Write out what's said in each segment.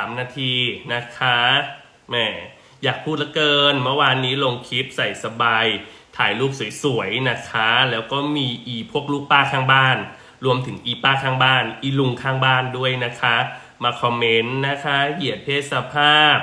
3 นาทีนะคะแหมอยากพูดลือเกิน เมื่อวานนี้ลงคลิปใส่สบาย ถ่ายรูปสวยๆนะคะ แล้วก็มีอีพวกลูกป้าข้างบ้าน รวมถึงอีป้าข้างบ้าน อีลุงข้างบ้านด้วยนะคะ มาคอมเมนต์นะคะ เหยียดเพศสภาพ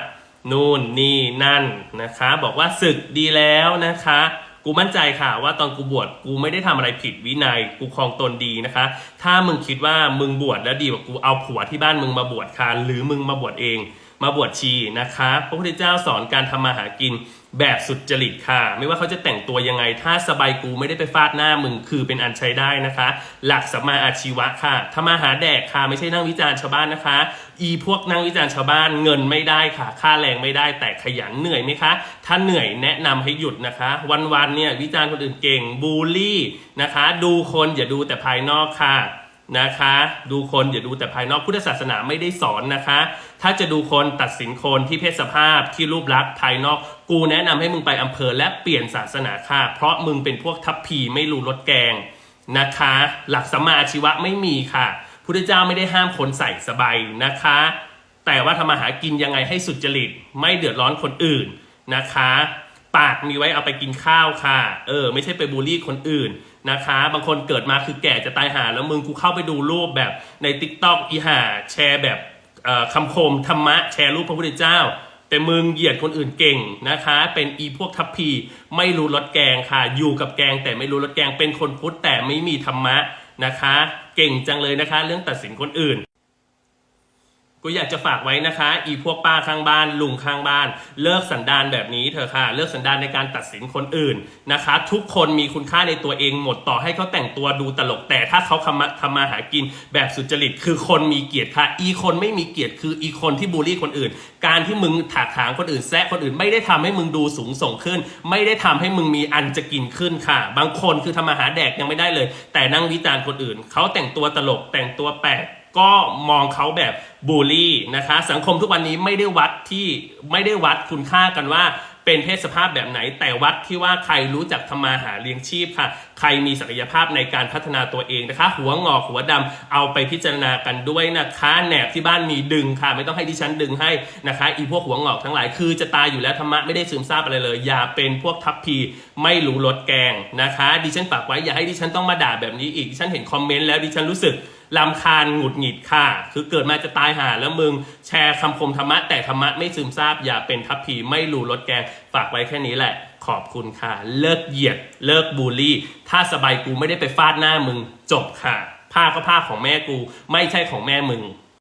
นู่นนี่นั่นนะคะ บอกว่าศึกดีแล้วนะคะ กูมั่นใจค่ะ ว่าตอนกูบวชกูไม่ได้ทำอะไรผิดวินัยกูครองตนดีนะคะ ถ้ามึงคิดว่ามึงบวชแล้วดีกว่ากูเอาผัวที่บ้านมึงมาบวชคานหรือมึงมาบวชเอง มาบวชชีนะคะ พระพุทธเจ้าสอนการทำมาหากิน แบบสุดจริตค่ะ ไม่ว่าเขาจะแต่งตัวยังไง ถ้าสบายกูไม่ได้ไปฟาดหน้ามึงคือเป็นอันใช้ได้นะคะ หลักสัมมาอาชีวะค่ะทำมาหาแดกค่ะ ไม่ใช่นั่งวิจารณ์ชาวบ้านนะคะ อีพวกนั่งวิจารณ์ชาวบ้านเงินไม่ได้ค่ะ ค่าแรงไม่ได้แต่ขยันเหนื่อยไหมคะ ถ้าเหนื่อยแนะนำให้หยุดนะคะ วันๆเนี่ยวิจารณ์คนอื่นเก่งบูลลี่นะคะ ดูคนอย่าดูแต่ภายนอกค่ะ นะคะ ดูคนอย่าดูแต่ภายนอกพุทธศาสนาไม่ได้สอนนะคะ ถ้าจะดูคนตัดสินคนที่เพศสภาพที่รูปลักษณ์ภายนอก กูแนะนำให้มึงไปอำเภอและเปลี่ยนศาสนาค่ะ เพราะมึงเป็นพวกทัพพีไม่รู้รสแกงนะคะ หลักสัมมาอาชีวะไม่มีค่ะพุทธเจ้าไม่ได้ห้ามคนใส่สบายนะคะ แต่ว่าทำมาหากินยังไงให้สุจริตไม่เดือดร้อนคนอื่นนะคะ ปากมีไว้เอาไปกินข้าวค่ะ เออ ไม่ใช่ไปบูลลี่คนอื่นนะคะ บางคนเกิดมาคือแก่จะตายหาแล้วมึงกูเข้าไปดูรูปแบบใน t ิ k t o k อีหาแชร์แบบคำคมธรรมะแชร์รูปพระพุทธเจ้า แต่มึงเหยียดคนอื่นเก่งนะคะ เป็นอีพวกทัพพีไม่รู้รสแกงค่ะ อยู่กับแกงแต่ไม่รู้รสแกงเป็นคนพุทธแต่ไม่มีธรรมะนะคะ เก่งจังเลยนะคะ เรื่องตัดสินคนอื่น กูอยากจะฝากไว้นะคะ อีพวกป้าข้างบ้าน ลุงข้างบ้าน เลิกสันดานแบบนี้เถอะค่ะ เลิกสันดานในการตัดสินคนอื่นนะคะ ทุกคนมีคุณค่าในตัวเองหมดต่อให้เขาแต่งตัวดูตลก แต่ถ้าเขาทำมาทำมาหากินแบบสุจริต คือคนมีเกียรติค่ะ อีคนไม่มีเกียรติคืออีคนที่บูลลี่คนอื่น การที่มึงถากถางคนอื่นแซะคนอื่น ไม่ได้ทำให้มึงดูสูงส่งขึ้น ไม่ได้ทำให้มึงมีอันจะกินขึ้นค่ะ บางคนคือทำมาหาแดกยังไม่ได้เลย แต่นั่งวิจารณ์คนอื่นเขาแต่งตัวตลกแต่งตัวแปลก ก็มองเขาแบบบูลลี่นะคะ สังคมทุกวันนี้ไม่ได้วัดที่ไม่ได้วัดคุณค่ากันว่าเป็นเพศสภาพแบบไหนแต่วัดที่ว่าใครรู้จักทำมาหาเลี้ยงชีพค่ะ ใครมีศักยภาพในการพัฒนาตัวเองนะคะ หัวงอกหัวดำเอาไปพิจารณากันด้วยนะคะแหนบที่บ้านมีดึงค่ะ ไม่ต้องให้ดิฉันดึงให้นะคะ อีพวกหัวงอกทั้งหลายคือจะตายอยู่แล้วธรรมะไม่ได้ซึมซาบอะไรเลย อย่าเป็นพวกทัพพีไม่รู้รสแกงนะคะ ดิฉันฝากไว้อย่าให้ดิฉันต้องมาด่าแบบนี้อีกดิฉันเห็นคอมเมนต์แล้วดิฉันรู้สึก ลำคาญหงุดหงิดค่ะ คือเกิดมาจะตายหาแล้วมึงแชร์คำคมธรรมะ แต่ธรรมะไม่ซึมซาบอย่าเป็นทัพพีไม่รู้รสแกงฝากไว้แค่นี้แหละ ขอบคุณค่ะ เลิกเหยียด เลิกบูลลี่ ถ้าสบายกูไม่ได้ไปฟาดหน้ามึงจบค่ะ ผ้าก็ผ้าของแม่กู ไม่ใช่ของแม่มึง